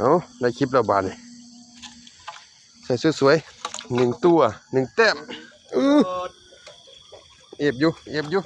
เอาได้คลิปแล้วบาดนี่ใส่สวยๆหนึ่งตัวหนึ่งแต้มเออเอฟอยู่เอฟอยู่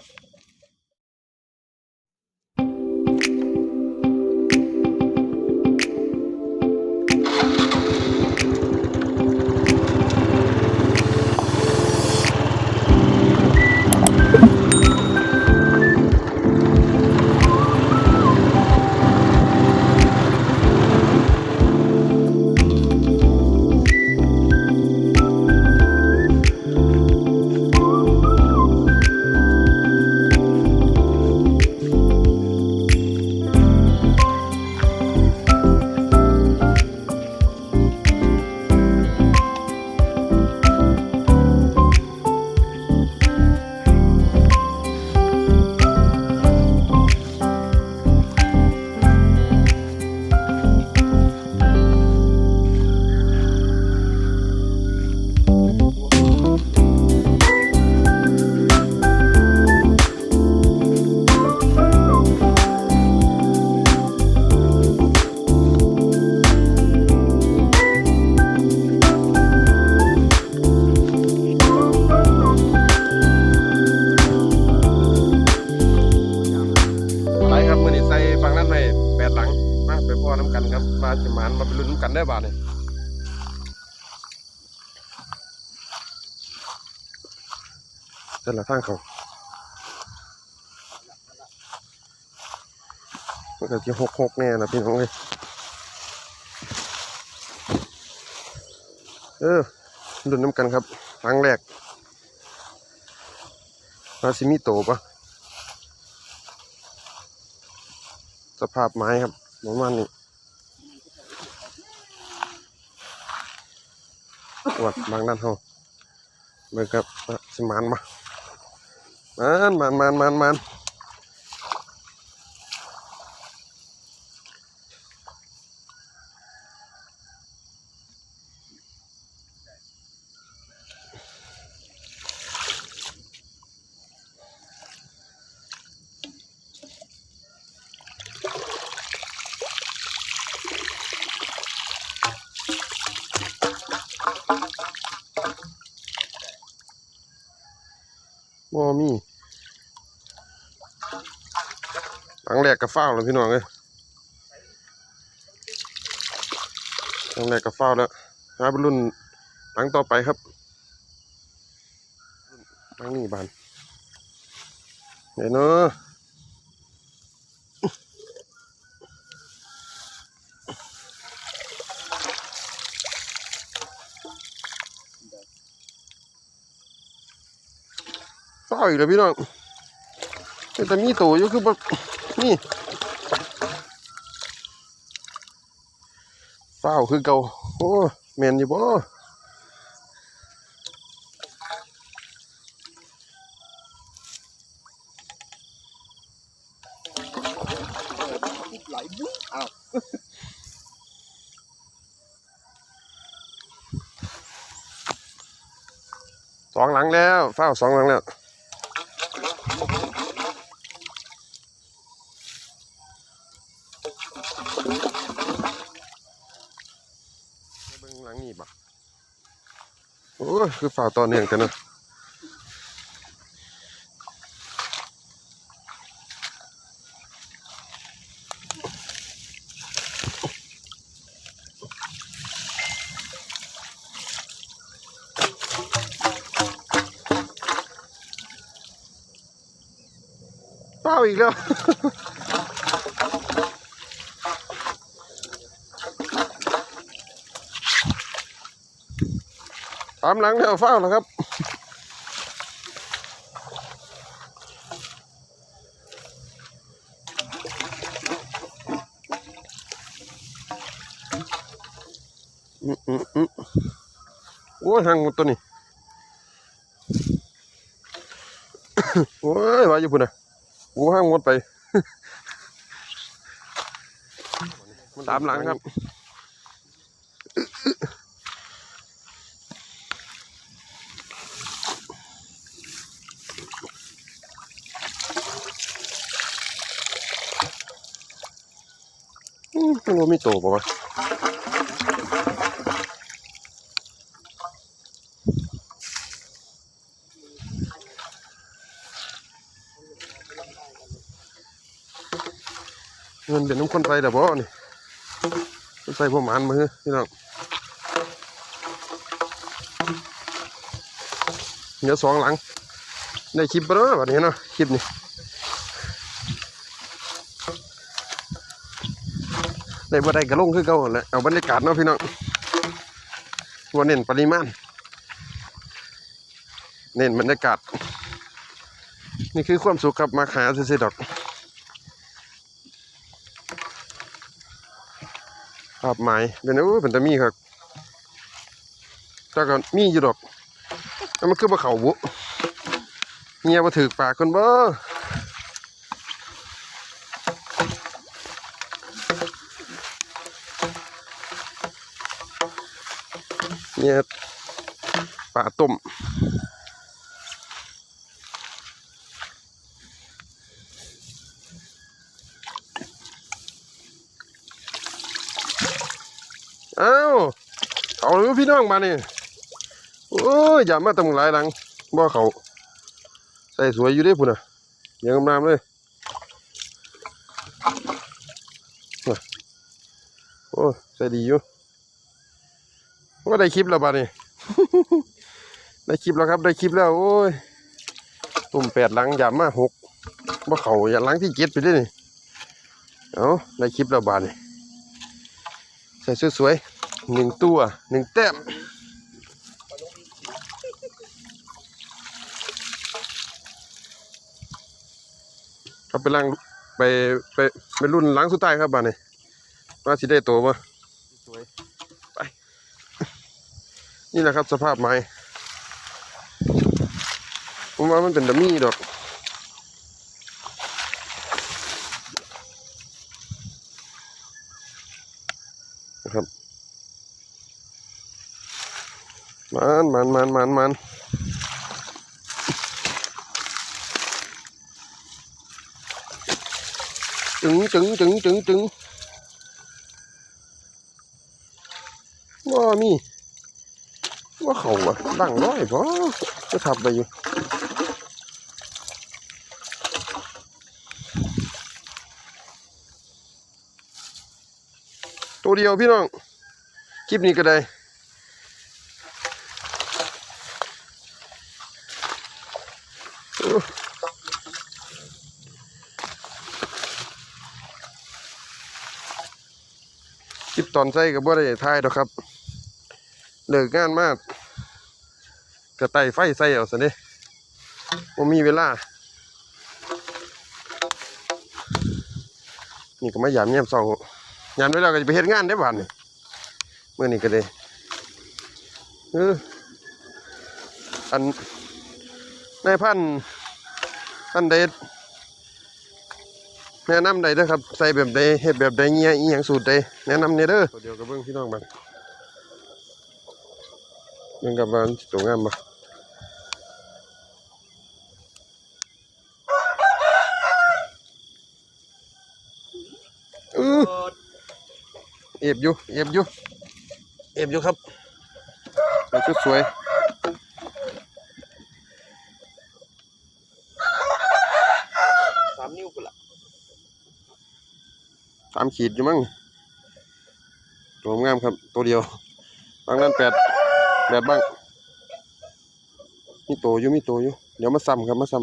ดหลังมาไปพ่อน้ำกันครับ มาจะหมานมาเป็นรุ่นน้ำกันได้อบาทเนี่ยเส้นละทางเขามันก็จะหกหกแน่นะพี่น้องเลยเออรุ่นน้ำกันครับครั้งแรกมาซิมิโตปะ สภาพไม้ครับประมาณนี้วัดบางด้านเฮาเบิ่งครับสมานมา มันมันมันมันมัน บ่มีหลังแรกก็เฝ้าแล้วพี่น้องเลยหลังแรกก็เฝ้าแล้วหาเป็นรุ่นหลังต่อไปครับหลังนี้บานเดี๋ยวเนาะเฝ้าว อีกแล้วพี่น้องแต่มีตัวอยู่คือแบบนี่เฝ้าคือเก่าโอ้แมนอยู่บ่ไหลบุ๊บอ้าวสองหลังแล้วเฝ้าสองหลังแล้วเบิ่งหลังนี่บักโอ้คือฝ่าวต่อเนื่องกันเนะเฝ้าวอีกแล้ว ตามหลังแล้วเฝ้าแล้วครับอืมอืมอืมโอ้ยหางหมดตัวนี้โอ้ยว่าอยู่พุ่นนะโอ้หางหมดไป ตามหลังครับ อืมมันบ่มีโตป่าวะเงินเป็นน้ำคนไปแต่บ่นี่คนใส่ผมอันมือพี่น้องเดี๋ยวสองหลัง ได้คลิปบ่เนาะบัดนี้เนาะคลิปนี้ ได้บ่ได้ก็ลงคือเก่านแหละเอาบรรยากาศเนาะพี่น้องบ่เน้นปริมาณเน้นบรรยากาศ นี่คือความสุขครับมาหาซื่อดอกภาพหมายเป็นโอ้เป็นตามีครับแต่ก็มีอยู่ดอกแต่มันคือบ่เข้าบุเงียบ่ถือปากคนบ่ นี่ยปลาต้มอ้าวเอาเลยพี่น้องมานี่โอ้ยอย่ามาตำหลายหลังบ่เขาใส่สวยอยู่ด้พุ่นน่ะยังงามๆเลยโอ้ใส่ดีอยู่ ว่าได้คลิปแล้วบ้านี่ได้คลิปแล้วครับ ได้คลิปแล้ว โอ้ยตุ่มแปดหลังอย่ามาหกบ่เขาอย่าหลังที่เจ็ดไปเด้นี่เอาได้คลิปแล้วบาดนี่ใส่สวยๆหนึ่งตัวหนึ่งแต้มครับไปล้างไปไปไปรุ่นหล้างสุดท้ายครับบ้านนี้ว่าสิได้โตบ่สวยไป นี่แหละครับสภาพไม้ผมว่ามันเป็นดัมมี่ดอกนะครับมันมันมันมันมันจึงจึงจึงจึงจึงว่ามี ว่าเขาอะดังร้อยพอจะทับไปอยู่ตัวเดียวพี่น้องคลิปนี้ก็ได้คลิปตอนใส่กับบ่ได้ถ่ายดอกครับเลิกงานมาก กระไตไฟใส่เอาซะนี่บ่มีเวลา นี่ก็มายามแยมเศร้ายามไว้แล้วก็จะไปเฮ็ดงานได้บ้านนี่เมื่อนี้ก็เลยเอออันนายพันธุ์อันเดดแนะนำได้เด้อครับ ใส่แบบใดเฮ็ดแบบใดเงี้ยอีหยังสูตรใดแนะนำเนี่ยเด้อตัวเดียวกับเบิ่งพี่น้องบัด เบิ่งกับว่ามันสิตัวงามบ่อื้อเอฟอยู่เอฟอยู่เอฟอยู่ครับมันก็สวยสามนิ้วกูละสามขีดอยู่มั้งตัวงามครับ ตัวเดียวบางนั้นแปด แปดบ้าง มีโตอยู่มีโตอยู่ เดี๋ยวมาซ้ำครับมาซ้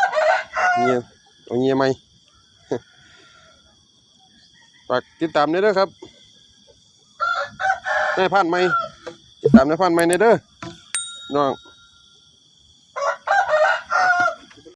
ำเงียเอาเงียไหมฝากติดตามเด้อครับนายพันไหมติดตามนายพันไหมเด้อน้อง